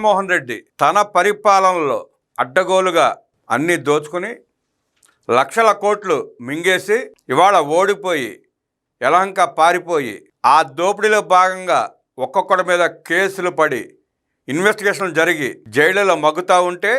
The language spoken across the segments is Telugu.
జగన్మోహన్ రెడ్డి తన పరిపాలనలో అడ్డగోలుగా అన్నీ దోచుకుని లక్షల కోట్లు మింగేసి ఇవాళ ఓడిపోయి ఎలహంక పారిపోయి ఆ దోపిడీలో భాగంగా ఒక్కొక్కడి మీద కేసులు పడి ఇన్వెస్టిగేషన్ జరిగి జైళ్ళలో మగ్గుతూ ఉంటే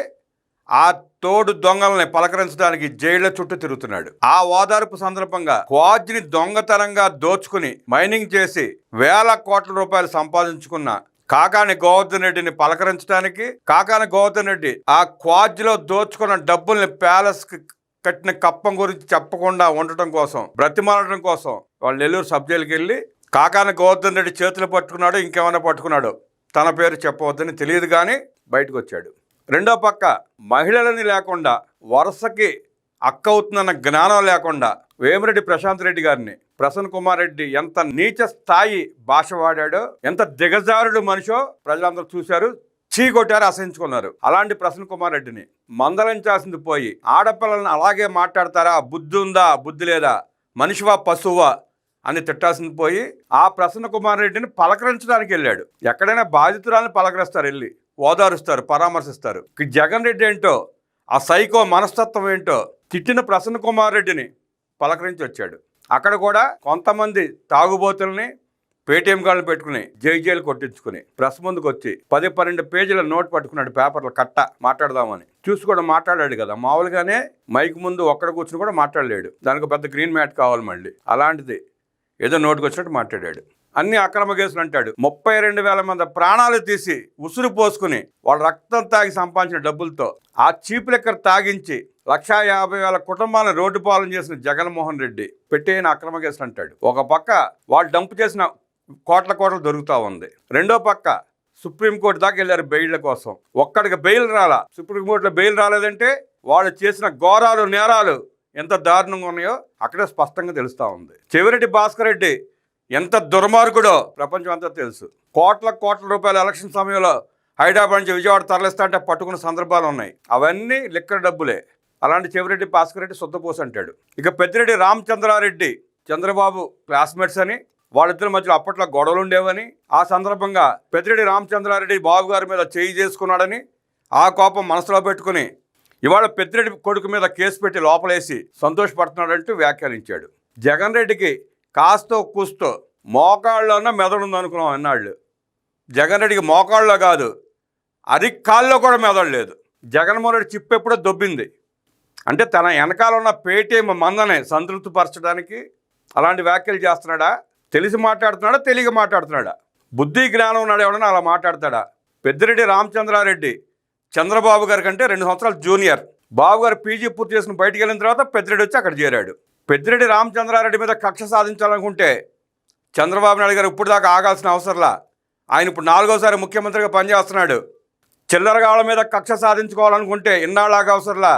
ఆ తోడు దొంగల్ని పలకరించడానికి జైళ్ళ చుట్టూ తిరుగుతున్నాడు. ఆ ఓదార్పు సందర్భంగా క్వాజ్ని దొంగతనంగా దోచుకుని మైనింగ్ చేసి వేల కోట్ల రూపాయలు సంపాదించుకున్న కాకాని గోవర్ధన్ రెడ్డిని పలకరించడానికి కాకాని గోవర్ధన్ రెడ్డి ఆ క్వాజ్లో దోచుకున్న డబ్బుల్ని ప్యాలెస్కి కట్టిన కప్పం గురించి చెప్పకుండా ఉండటం కోసం బ్రతిమాలడం కోసం వాళ్ళు నెల్లూరు సబ్ జైలుకి వెళ్ళి కాకాని గోవర్ధన్ రెడ్డి చేతులు పట్టుకున్నాడు ఇంకేమైనా పట్టుకున్నాడు. తన పేరు చెప్పవద్దని తెలియదు కానీ బయటకు వచ్చాడు. రెండో పక్క మహిళలని లేకుండా వరుసకి అక్క అవుతుందన్న జ్ఞానం లేకుండా వేమిరెడ్డి ప్రశాంత్ రెడ్డి గారిని ప్రసన్న కుమార్ రెడ్డి ఎంత నీచ స్థాయి భాష వాడాడో ఎంత దిగజారుడు మనిషో ప్రజలందరూ చూశారు చీ కొట్టారు అసహించుకున్నారు. అలాంటి ప్రసన్న కుమార్ రెడ్డిని మందలించాల్సింది పోయి ఆడపిల్లల్ని అలాగే మాట్లాడతారా బుద్ధి ఉందా బుద్ధి లేదా మనిషివా పశువా అని తిట్టాల్సింది పోయి ఆ ప్రసన్న కుమార్ రెడ్డిని పలకరించడానికి వెళ్ళాడు. ఎక్కడైనా బాధితురాలను పలకరిస్తారు వెళ్ళి ఓదారుస్తారు పరామర్శిస్తారు. జగన్ రెడ్డి ఏంటో ఆ సైకో మనస్తత్వం ఏంటో తిట్టిన ప్రసన్న కుమార్ రెడ్డిని పలకరించి వచ్చాడు. అక్కడ కూడా కొంతమంది తాగుబోతుల్ని పేటీఎం కార్డులు పెట్టుకుని జైజేలు కొట్టించుకుని ప్రెస్ ముందుకు వచ్చి పది పన్నెండు పేజీల నోట్ పట్టుకున్నాడు పేపర్లు కట్ట మాట్లాడదామని. చూసి కూడా మాట్లాడాడు కదా. మామూలుగానే మైక్ ముందు ఒక్కడ కూర్చుని కూడా మాట్లాడలేడు. దానికి పెద్ద గ్రీన్ మ్యాట్ కావాలి మళ్ళీ. అలాంటిది ఏదో నోటుకు వచ్చినట్టు మాట్లాడాడు. అన్ని అక్రమ కేసులు అంటాడు. ముప్పై రెండు వేల మంది ప్రాణాలు తీసి ఉసురు పోసుకుని వాళ్ళ రక్తం తాగి సంపాదించిన డబ్బులతో ఆ చీప్ లెక్కర్ తాగించి లక్షా యాభై వేల కుటుంబాలను రోడ్డు పాలన చేసిన జగన్మోహన్ రెడ్డి పెట్టేయని అక్రమ కేసులు అంటాడు. ఒక పక్క వాళ్ళు డంప్ చేసిన కోట్ల కోట్లు దొరుకుతూ ఉంది. రెండో పక్క సుప్రీంకోర్టు దాకా వెళ్ళారు బెయిల్ కోసం. ఒక్కడికి బెయిల్ రాలా. సుప్రీంకోర్టులో బెయిల్ రాలేదంటే వాళ్ళు చేసిన ఘోరాలు నేరాలు ఎంత దారుణంగా ఉన్నాయో అక్కడే స్పష్టంగా తెలుస్తూ ఉంది. చెవిరెడ్డి భాస్కర్ రెడ్డి ఎంత దుర్మార్గుడో ప్రపంచం అంతా తెలుసు. కోట్ల కోట్ల రూపాయల ఎలక్షన్ సమయంలో హైదరాబాద్ నుంచి విజయవాడ తరలిస్తా అంటే పట్టుకున్న సందర్భాలు ఉన్నాయి. అవన్నీ లిక్కర్ డబ్బులే. అలాంటి చెవిరెడ్డి భాస్కర్ రెడ్డి సొద్దపోసి అంటాడు. ఇక పెద్దిరెడ్డి రామచంద్రారెడ్డి చంద్రబాబు క్లాస్మేట్స్ అని వాళ్ళిద్దరి మధ్యలో అప్పట్లో గొడవలు ఉండేవని ఆ సందర్భంగా పెద్దిరెడ్డి రామచంద్రారెడ్డి బాబు గారి మీద చేయి చేసుకున్నాడని ఆ కోపం మనసులో పెట్టుకుని ఇవాళ పెద్దిరెడ్డి కొడుకు మీద కేసు పెట్టి లోపలేసి సంతోషపడుతున్నాడంటూ వ్యాఖ్యానించాడు. జగన్ రెడ్డికి కాస్తో కూస్తో మోకాళ్ళలోనే మెదడు ఉందనుకున్నాం అన్నాళ్ళు. జగన్ రెడ్డికి మోకాళ్ళలో కాదు అరికాల్లో కూడా మెదడు లేదు. జగన్మోహన్ రెడ్డి చిప్పు ఎప్పుడో దొబ్బింది. అంటే తన వెనకాల ఉన్న పేటీఎం మందని సంతృప్తిపరచడానికి అలాంటి వ్యాఖ్యలు చేస్తున్నాడా? తెలిసి మాట్లాడుతున్నాడా? తెలియక మాట్లాడుతున్నాడా? బుద్ధి జ్ఞానం ఉన్నాడు ఎవడన్నా అలా మాట్లాడతాడా? పెద్దిరెడ్డి రామచంద్రారెడ్డి చంద్రబాబు గారి కంటే రెండు సంవత్సరాలు జూనియర్. బాబు గారు పీజీ పూర్తి చేసుకుని బయటికి వెళ్ళిన తర్వాత పెద్దిరెడ్డి వచ్చి అక్కడ చేరాడు. పెద్దిరెడ్డి రామచంద్రారెడ్డి మీద కక్ష సాధించాలనుకుంటే చంద్రబాబు నాయుడు గారు ఇప్పుడు దాకా ఆగాల్సిన అవసరంలా. ఆయన ఇప్పుడు నాలుగోసారి ముఖ్యమంత్రిగా పనిచేస్తున్నాడు. చిల్లరగాళ్ళ మీద కక్ష సాధించుకోవాలనుకుంటే ఇన్నాళ్ళగా అవసరంలా.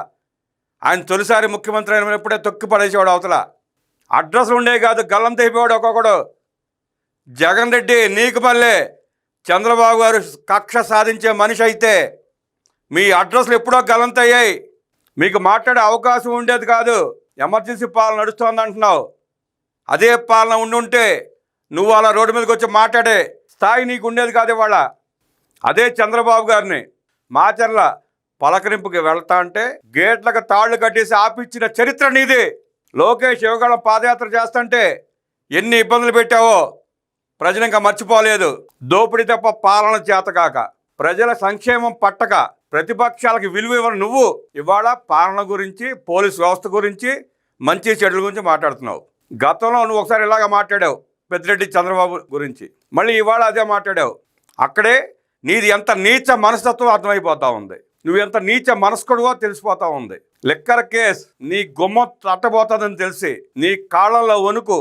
ఆయన తొలిసారి ముఖ్యమంత్రి అయినప్పుడే తొక్కి పడేసేవాడు అవతల. అడ్రస్లు ఉండే కాదు గల్లం తెగిపోయాడు ఒక్కొక్కడు. జగన్ రెడ్డి నీకు మళ్ళీ. చంద్రబాబు గారు కక్ష సాధించే మనిషి అయితే మీ అడ్రస్లు ఎప్పుడో గలంతయ్యాయి మీకు మాట్లాడే అవకాశం ఉండేది కాదు. ఎమర్జెన్సీ పాలన నడుస్తోంది అంటున్నావు. అదే పాలన ఉండుంటే నువ్వు అలా రోడ్డు మీదకి వచ్చి మాట్లాడే స్థాయి నీకు ఉండేది కాదు ఇవాళ. అదే చంద్రబాబు గారిని మాచర్ల పలకరింపుకి వెళ్తా అంటే గేట్లకు తాళ్ళు కట్టేసి ఆపిచ్చిన చరిత్ర నీది. లోకేష్ యువగాళ్ళ పాదయాత్ర చేస్తుంటే ఎన్ని ఇబ్బందులు పెట్టావో ప్రజలు ఇంకా మర్చిపోలేదు. దోపిడీ తప్ప పాలన చేతకాక ప్రజల సంక్షేమం పట్టక ప్రతిపక్షాలకు విలువ ఇవ్వని నువ్వు ఇవాళ పాలన గురించి పోలీస్ వ్యవస్థ గురించి మంచి చెడుల గురించి మాట్లాడుతున్నావు. గతంలో నువ్వు ఒకసారి ఇలాగ మాట్లాడావు పెద్దిరెడ్డి చంద్రబాబు గురించి. మళ్ళీ ఇవాళ అదే మాట్లాడావు. అక్కడే నీది ఎంత నీచ మనస్తత్వం అర్థమైపోతా ఉంది. నువ్వు ఎంత నీచ మనస్కుడువో తెలిసిపోతా ఉంది. లిక్కర్ కేస్ నీ గుమ్మ తట్టబోతుందని తెలిసి నీ కాళ్ళల్లో వణుకు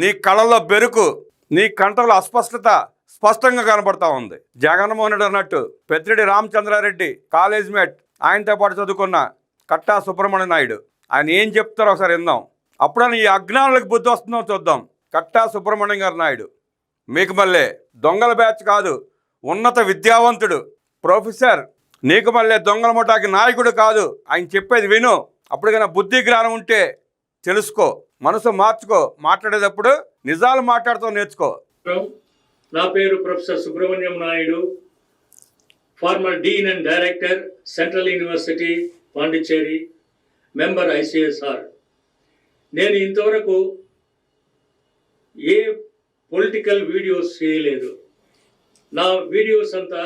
నీ కళ్ళల్లో బెరుకు నీ కంటలో అస్పష్టత స్పష్టంగా కనబడతా ఉంది. జగన్మోహన్ రెడ్డి అన్నట్టు పెద్దిరెడ్డి రామచంద్రారెడ్డి కాలేజ్ మేట్ ఆయనతో పాటు చదువుకున్న కట్టా సుబ్రహ్మణ్య నాయుడు. ఆయన ఏం చెప్తారో ఒకసారి విందాం. అప్పుడని ఈ అజ్ఞానులకు బుద్ధి వస్తుందో చూద్దాం. కట్టా సుబ్రహ్మణ్యం గారి నాయుడు. మీకు మళ్ళీ దొంగల బ్యాచ్ కాదు ఉన్నత విద్యావంతుడు ప్రొఫెసర్ నీకు మళ్ళీ దొంగల ముఠాకి నాయకుడు కాదు. ఆయన చెప్పేది విను. అప్పటికైనా బుద్ధి జ్ఞానం ఉంటే తెలుసుకో. మనసు మార్చుకో. మాట్లాడేటప్పుడు నిజాలు మాట్లాడుతూ నేర్చుకో. నా పేరు professor Subrahmanyam Naidu. Former dean and director central university Pondicherry member ICSR నేను ఇంతవరకు ఏ పొలిటికల్ వీడియోస్ చేయలేదు. నా వీడియోస్ అంతా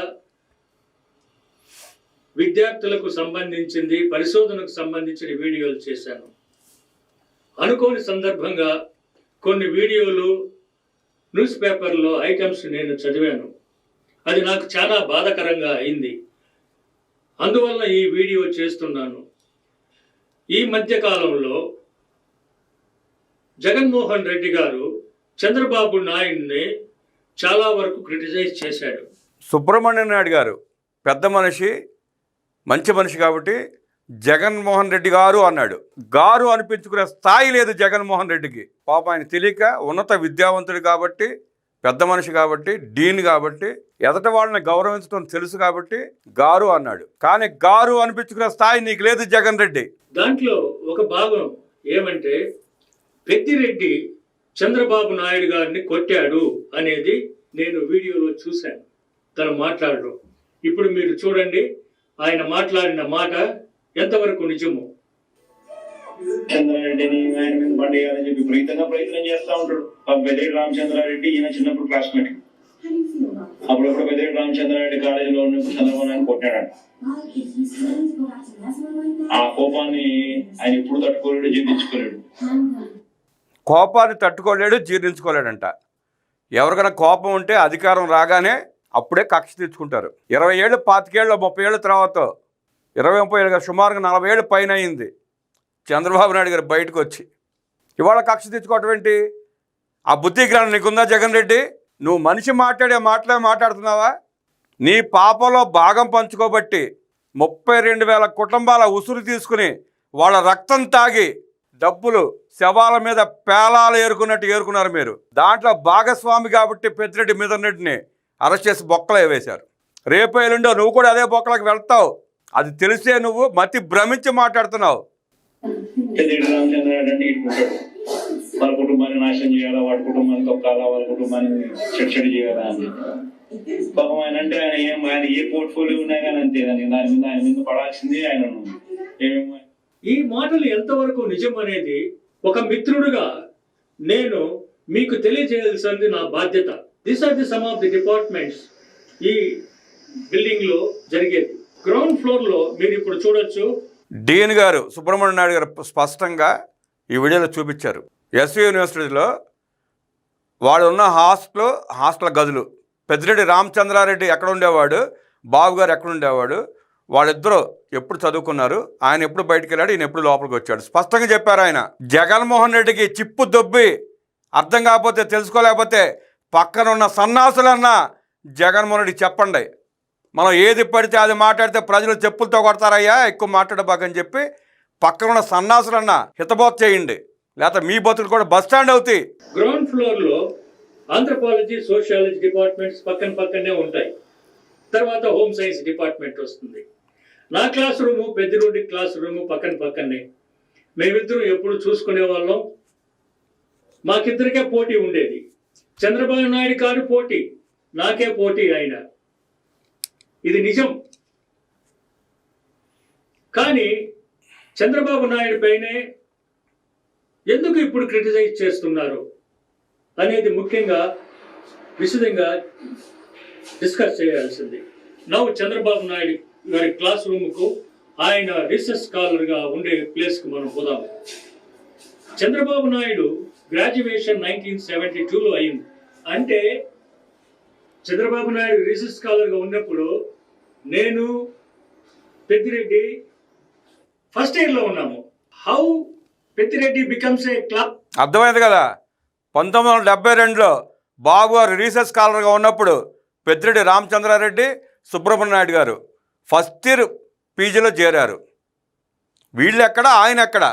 విద్యార్థులకు సంబంధించింది పరిశోధనకు సంబంధించిన వీడియోలు చేశాను. అనుకోని సందర్భంగా కొన్ని వీడియోలు న్యూస్ పేపర్లో ఐటమ్స్ నేను చదివాను. అది నాకు చాలా బాధాకరంగా అయింది. అందువల్ల ఈ వీడియో చేస్తున్నాను. ఈ మధ్యకాలంలో జగన్మోహన్ రెడ్డి గారు చంద్రబాబు నాయుడిని చాలా వరకు క్రిటిసైజ్ చేశాడు. సుబ్రహ్మణ్యం నాయుడు గారు పెద్ద మనిషి మంచి మనిషి కాబట్టి జగన్మోహన్ రెడ్డి గారు అన్నాడు. గారు అనిపించుకునే స్థాయి లేదు జగన్మోహన్ రెడ్డికి. పాప ఆయన తెలియక ఉన్నత విద్యావంతుడు కాబట్టి పెద్ద మనిషి కాబట్టి డీన్ కాబట్టి ఎదట వాళ్ళని గౌరవించడం తెలుసు కాబట్టి గారు అన్నాడు. కానీ గారు అనిపించుకునే స్థాయి నీకు లేదు జగన్ రెడ్డి. దాంట్లో ఒక భాగం ఏమంటే పెద్దిరెడ్డి చంద్రబాబు నాయుడు గారిని కొట్టాడు అనేది నేను వీడియోలో చూశాను. తను మాట్లాడడం. ఇప్పుడు మీరు చూడండి ఆయన మాట్లాడిన మాట ఎంతవరకు నిజము? చంద్రారెడ్డిని ఆయన మీద పడేయాలని చెప్పి విపరీతంగా ప్రయత్నం చేస్తా ఉంటాడు. పెద్దేటి రామచంద్రారెడ్డి ఈయన చిన్నప్పుడు క్లాస్మేట్ అప్పుడప్పుడు పెద్దేటి రామచంద్రారెడ్డి కాలేజీలో ఉన్నప్పుడు చంద్రబాబు నాయుడు కొట్టాడు ఆ కోపాన్ని ఆయన ఎప్పుడు తట్టుకోలేడు జీర్ణించుకోలేడు. కోపాన్ని తట్టుకోలేడు జీర్ణించుకోలేడంట. ఎవరికైనా కోపం ఉంటే అధికారం రాగానే అప్పుడే కక్ష తెచ్చుకుంటారు ఇరవై ఏళ్ళు పాతికేళ్ళు ముప్పై ఏళ్ళ తర్వాత ఇరవై ముప్పై ఏళ్ళుగా సుమారుగా నలభై ఏళ్ళు పైన అయింది. చంద్రబాబు నాయుడు గారు బయటకు వచ్చి ఇవాళ కక్ష తెచ్చుకోవటం ఏంటి? ఆ బుద్ధి జ్ఞానం నీకుందా జగన్ రెడ్డి? నువ్వు మనిషి మాట్లాడే మాటలే మాట్లాడుతున్నావా? నీ పాపలో భాగం పంచుకోబట్టి ముప్పై రెండు వేల కుటుంబాల ఉసురు తీసుకుని వాళ్ళ రక్తం తాగి డబ్బులు శవాల మీద పేలాలు ఏరుకున్నట్టు ఏరుకున్నారు మీరు. దాంట్లో భాగస్వామి కాబట్టి పెద్దిరెడ్డి మిదరెడ్డిని అరెస్ట్ చేసి బొక్కలో వేశారు. రేపు ఎల్లుండో నువ్వు కూడా అదే బొక్కలకు వెళ్తావు. అది తెలిసే నువ్వు మతి భ్రమించి మాట్లాడుతున్నావు. వాళ్ళ కుటుంబాన్ని నాశనం చేయాలా? వాడి కుటుంబాన్ని తొక్కాలా? వాళ్ళ కుటుంబాన్ని చెడు చెడు చేయాలా అని. పాపం ఆయన అంటే ఆయన ఏం ఆయన ఏ పోర్ట్ఫోలియో ఉన్నా కానీ అంతే దాని దాని మీద ఆయన మీద పడాల్సింది ఆయన. ఈ మాటలు ఎంతవరకు నిజం అనేది ఒక మిత్రుడుగా నేను మీకు తెలియజేయాల్సింది నా బాధ్యత. This are the some of the departments ఈ బిల్డింగ్లో జరిగేది. గ్రౌండ్ ఫ్లోర్లో మీరు ఇప్పుడు చూడొచ్చు. డీన్ గారు సుబ్రహ్మణ్య నాయుడు గారు స్పష్టంగా ఈ వీడియోలో చూపించారు. ఎస్వి యూనివర్సిటీలో వాడు ఉన్న హాస్టల్ హాస్టల్ గదులు. పెద్దిరెడ్డి రామచంద్రారెడ్డి ఎక్కడ ఉండేవాడు? బాబు గారు ఎక్కడ ఉండేవాడు? వాళ్ళిద్దరూ ఎప్పుడు చదువుకున్నారు? ఆయన ఎప్పుడు బయటికి వెళ్ళాడు? ఈయన ఎప్పుడు లోపలికి వచ్చాడు? స్పష్టంగా చెప్పారు ఆయన. జగన్మోహన్ రెడ్డికి చిప్పు దొబ్బి అర్థం కాకపోతే తెలుసుకోలేకపోతే పక్కనున్న సన్నాసులన్నా జగన్మోహన్ చెప్పండి. మనం ఏది పడితే అది మాట్లాడితే ప్రజలు చెప్పులతో కొడతారయ్యా ఎక్కువ మాట్లాడబాకని చెప్పి పక్కన ఉన్న సన్నాసులన్నా హితబోధ చేయండి. లేకపోతే మీ బతులు కూడా బస్ స్టాండ్ అవుతాయి. గ్రౌండ్ ఫ్లోర్లో ఆంథ్రపాలజీ సోషియాలజీ డిపార్ట్మెంట్స్ పక్కన పక్కనే ఉంటాయి. తర్వాత హోమ్ సైన్స్ డిపార్ట్మెంట్ వస్తుంది. నా class room Peddireddy class room పక్కన పక్కనే. మేమిద్దరం ఎప్పుడు చూసుకునే వాళ్ళం. మాకిద్దరికే పోటీ ఉండేది. చంద్రబాబు నాయుడు కాదు పోటీ నాకే పోటీ ఆయన. ఇది నిజం. కానీ చంద్రబాబు నాయుడు పైనే ఎందుకు ఇప్పుడు క్రిటిసైజ్ చేస్తున్నారు అనేది ముఖ్యంగా విశదంగా డిస్కస్ చేయాల్సింది. నవ్వు చంద్రబాబు నాయుడు గారి క్లాస్ రూమ్కు ఆయన రీసెర్చ్ స్కాలర్గా ఉండే ప్లేస్కి మనం పోదాం. Chandrababu Naidu graduation nineteen seventy టూలో అయింది. అంటే చంద్రబాబు నాయుడు రీసెర్చ్ స్కాలర్గా ఉన్నప్పుడు నేను పెద్దిరెడ్డి ఫస్ట్ ఇయర్లో ఉన్నాము. How Peddireddy becomes a club అర్థమైంది కదా? పంతొమ్మిది వందల డెబ్బై రెండులో బాబు గారు రీసెర్చ్ స్కాలర్గా ఉన్నప్పుడు పెద్దిరెడ్డి రామచంద్రారెడ్డి సుబ్రహ్మణ్య నాయుడు గారు ఫస్ట్ ఇయర్ పీజీలో చేరారు. వీళ్ళు ఎక్కడ? ఆయన ఎక్కడ?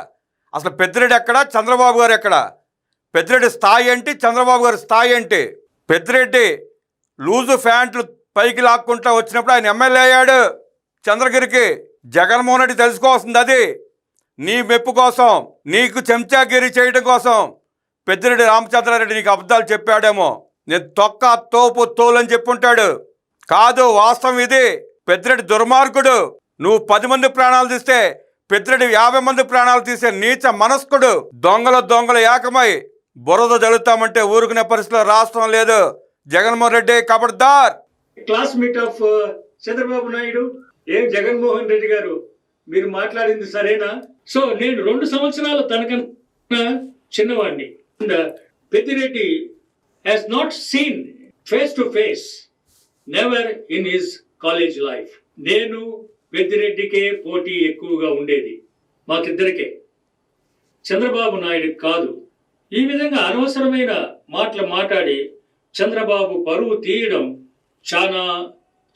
అసలు పెద్దిరెడ్డి ఎక్కడ? చంద్రబాబు గారు ఎక్కడ? పెద్దిరెడ్డి స్థాయి ఏంటి? చంద్రబాబు గారి స్థాయి ఏంటి? పెద్దిరెడ్డి లూజు ప్యాంట్లు పైకి లాక్కుంటా వచ్చినప్పుడు ఆయన ఎమ్మెల్యే అయ్యాడు. చంద్రగిరికి జగన్మోహన్ రెడ్డి తెలుసుకోవాల్సింది అది. నీ మెప్పు కోసం నీకు చెంచాగిరి చేయడం కోసం పెద్దిరెడ్డి రామచంద్రారెడ్డి నీకు అబద్ధాలు చెప్పాడేమో. నేను తొక్క తోపు తోలు అని చెప్పుంటాడు. కాదు వాస్తవం ఇది. పెద్దిరెడ్డి దుర్మార్గుడు. నువ్వు పది మంది ప్రాణాలు తీస్తే పెద్దిరెడ్డి యాభై మంది ప్రాణాలు తీసే నీచ మనస్కుడు. దొంగల దొంగలు ఏకమై బురద జల్లుతామంటే ఊరుకునే పరిస్థితిలో రాష్ట్రం లేదు. జగన్మోహన్ రెడ్డి కబడ్దార్. Classmate of uh, Chandrababu Naidu ఏం జగన్మోహన్ రెడ్డి గారు మీరు మాట్లాడింది సరేనా? సో నేను రెండు సంవత్సరాల తనకన్నా చిన్నవాడిని uh, Peddireddy has not seen face to face never in his college life నేను పెద్దిరెడ్డికే పోటీ ఎక్కువగా ఉండేది మాకిద్దరికే. చంద్రబాబు నాయుడు కాదు. ఈ విధంగా అనవసరమైన మాటలు మాట్లాడి చంద్రబాబు పరువు తీయడం చాలా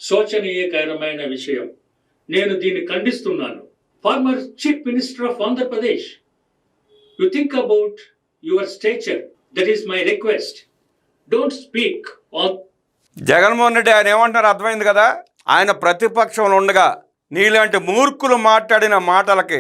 శోచనీయకరమైన విషయం. నేను దీన్ని ఖండిస్తున్నాను. Former chief minister of Andhra Pradesh you think about your stature that is my request don't speak on Jaganmohan Reddy ఆయన ఏమంటున్నారు? అర్థమైంది కదా? ఆయన ప్రతిపక్షంలో ఉండగా నీలాంటి మూర్ఖులు మాట్లాడిన మాటలకి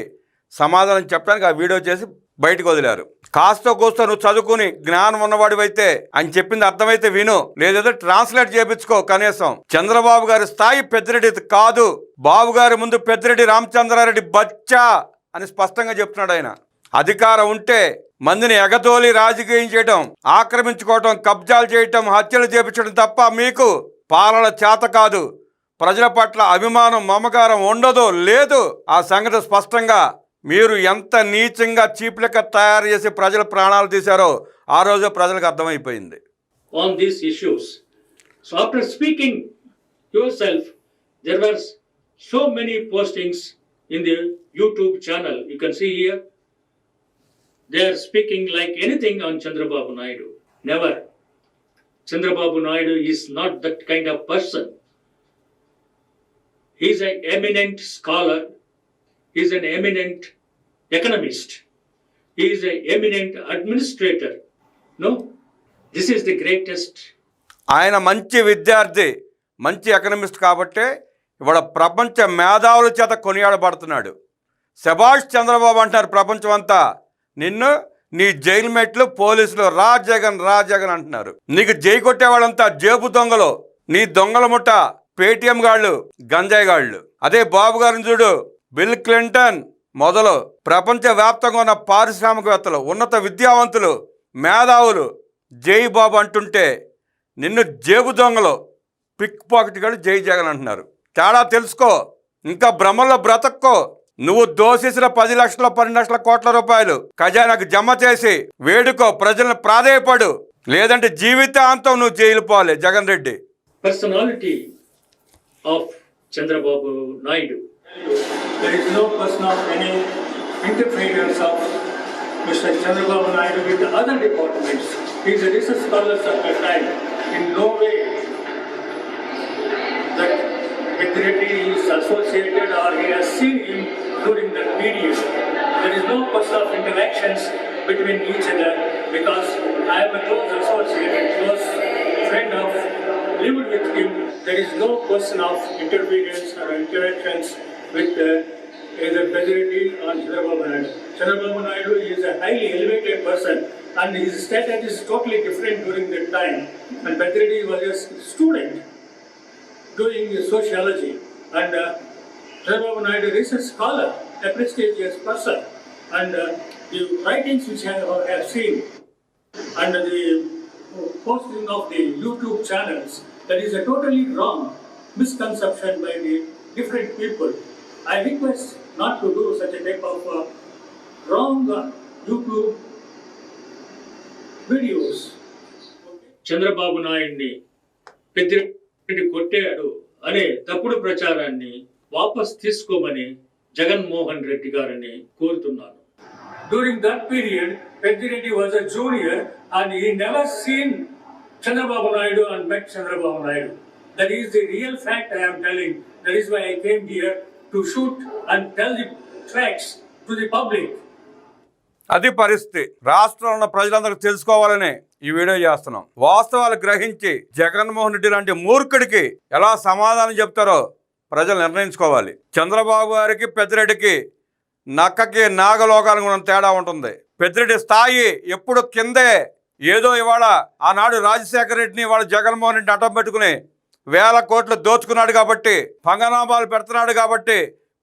సమాధానం చెప్పడానికి ఆ వీడియో చేసి బయటకు వదిలారు. కాస్త కూస్త నువ్వు చదువుకుని జ్ఞానం ఉన్నవాడివైతే అని చెప్పింది అర్థమైతే విను. లేదంటే ట్రాన్స్లేట్ చేయించుకో కనీసం. చంద్రబాబు గారి స్థాయి పెద్దిరెడ్డి కాదు. బాబు గారి ముందు పెద్దిరెడ్డి రామచంద్రారెడ్డి బచ్చా అని స్పష్టంగా చెప్తున్నాడు ఆయన. అధికారం ఉంటే మందిని ఎగతోలి రాజకీయం చేయటం ఆక్రమించుకోవటం కబ్జాలు చేయటం హత్యలు చేపించడం తప్ప మీకు పాలన చేత కాదు. ప్రజల పట్ల అభిమానం మమకారం ఉండదు లేదు ఆ సంగతి స్పష్టంగా మీరు ఎంత నీచంగా చీప్లెక్క తయారు చేసి ప్రజల ప్రాణాలు తీశారో ఆ రోజు ప్రజలకు అర్థమైపోయింది. On these issues so after speaking your self there are so YouTube channel you can they speaking like anything Chandrababu Naidu never Chandrababu Naidu is not that kind of person he's eminent scholar is an eminent economist is a eminent administrator no this administrator. The greatest ఆయన మంచి విద్యార్థి మంచి ఎకనమిస్ట్ కాబట్టే ఇవాళ ప్రపంచ మేధావుల చేత కొనియాడబడుతున్నాడు. శభాష్ చంద్రబాబు అంటున్నారు ప్రపంచం అంతా నిన్ను నీ జైలు మెట్లు పోలీసులు రా జగన్ రా జగన్ అంటున్నారు. నీకు జై కొట్టేవాళ్ళంతా జేబు దొంగలు. నీ దొంగల ముఠ పేటిఎం గాళ్ళు గంజాయి గాళ్ళు. అదే బాబు గారిని చూడు. బిల్ క్లింటన్ మొదలు ప్రపంచ వ్యాప్తంగా ఉన్న పారిశ్రామికవేత్తలు ఉన్నత విద్యావంతులు మేధావులు జై బాబు అంటుంటే నిన్ను జేబు దొంగలు పిక్ పాకెట్ జై జగన్ అంటున్నారు. తేడా తెలుసుకో ఇంకా భ్రమల్లో బ్రతక్కో. నువ్వు దోషిసిన పది లక్షల పన్నెండు లక్షల కోట్ల రూపాయలు ఖజానాకు జమ చేసి వేడుకో ప్రజలను ప్రాధేయపడు. లేదంటే జీవితాంతం నువ్వు జైలు పోవాలి Jagan Reddy. Personality of Chandrababu Naidu There is no person of any interference of Mr. Chandrababu Naidu with the other departments. He is a research scholar at that time. In no way that Vidreddy is associated or he has seen him during that period. There is no person of interactions between each other because I am a close associate close friend of lived with him. There is no question of interference or interactions with either Vedreddy or Chandrababu Naidu. Chandrababu Naidu is a highly elevated person and his status is totally different during that time. And Vedreddy was a student doing sociology and uh, Chandrababu Naidu is a scholar, a prestigious person and uh, the writings which I have seen and the posting of the YouTube channels, that is a totally wrong misconception by the different people. I request not to do such a type of uh, wrong uh, YouTube videos. Chandrababu నాయుడిని పెద్దిరెడ్డి కొట్టాడు అనే తప్పుడు ప్రచారాన్ని వాపస్ తీసుకోమని జగన్మోహన్ రెడ్డి గారిని కోరుతున్నాను During that period, Peddireddy was a junior and he never seen Chandrababu Naidu and met Chandrababu Naidu. That is the real fact I am telling. That is why I came here to shoot and tell the facts to the public. అది పరిస్థితి. రాష్ట్రంలో ఉన్న ప్రజలందరికీ తెలుసుకోవాలని ఈ వీడియో చేస్తున్నాం. వాస్తవాలు గ్రహించి జగన్మోహన్ రెడ్డి లాంటి మూర్ఖుడికి ఎలా సమాధానం చెప్తారో ప్రజలు నిర్ణయించుకోవాలి. చంద్రబాబు గారికి పెద్దిరెడ్డికి నక్కకి నాగలోకాలకు ఉన్న తేడా ఉంటుంది. పెద్దిరెడ్డి స్థాయి ఎప్పుడు కిందే. ఏదో ఇవాళ ఆనాడు రాజశేఖర రెడ్డిని ఇవాళ జగన్మోహన్ రెడ్డిని అడ్డం పెట్టుకుని వేల కోట్లు దోచుకున్నాడు కాబట్టి పంగనామాలు పెడుతున్నాడు కాబట్టి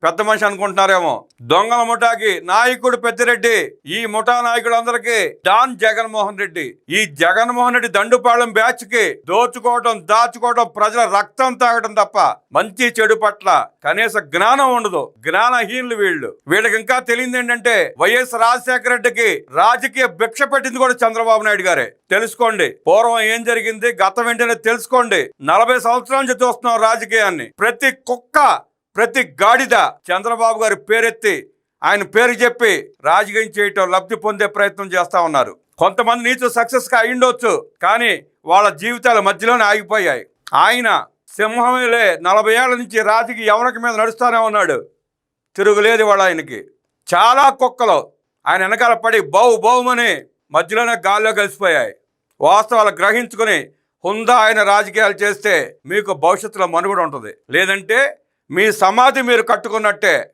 పెద్ద మనిషి అనుకుంటున్నారేమో. దొంగల ముఠాకి నాయకుడు పెద్దిరెడ్డి ఈ ముఠా నాయకులందరికీ డాన్ జగన్మోహన్ రెడ్డి. ఈ జగన్మోహన్ రెడ్డి దండుపాళెం బ్యాచ్కి దోచుకోవడం దాచుకోవడం ప్రజల రక్తం తాగడం తప్ప మంచి చెడు పట్ల కనీస జ్ఞానం ఉండదు. జ్ఞానహీనులు వీళ్ళు. వీళ్ళకి ఇంకా తెలియదు ఏంటంటే వైఎస్ రాజశేఖర రెడ్డికి రాజకీయ భిక్ష పెట్టింది కూడా చంద్రబాబు నాయుడు గారే. తెలుసుకోండి. పూర్వం ఏం జరిగింది? గతం ఏంటనే తెలుసుకోండి. నలభై సంవత్సరాల నుంచి చూస్తున్నాం రాజకీయాన్ని. ప్రతి కుక్క ప్రతి గాడిద చంద్రబాబు గారి పేరెత్తి ఆయన పేరు చెప్పి రాజకీయం చేయటం లబ్ధి పొందే ప్రయత్నం చేస్తూ ఉన్నారు. కొంతమంది నీతో సక్సెస్గా అయిండొచ్చు కానీ వాళ్ళ జీవితాల మధ్యలోనే ఆగిపోయాయి. ఆయన సింహమేలే నలభై ఏళ్ళ నుంచి రాజకీయ యవనక మీద నడుస్తూనే ఉన్నాడు. తిరుగులేదు వాళ్ళ ఆయనకి. చాలా కుక్కలు. ఆయన వెనకాల పడి బౌ బౌమని మధ్యలోనే గాల్లో కలిసిపోయాయి. వాస్తవాలు గ్రహించుకుని హుందా ఆయన రాజకీయాలు చేస్తే మీకు భవిష్యత్తులో మనుగడ ఉంటుంది. లేదంటే మీ సమాధి మీరు కట్టుకున్నట్టే.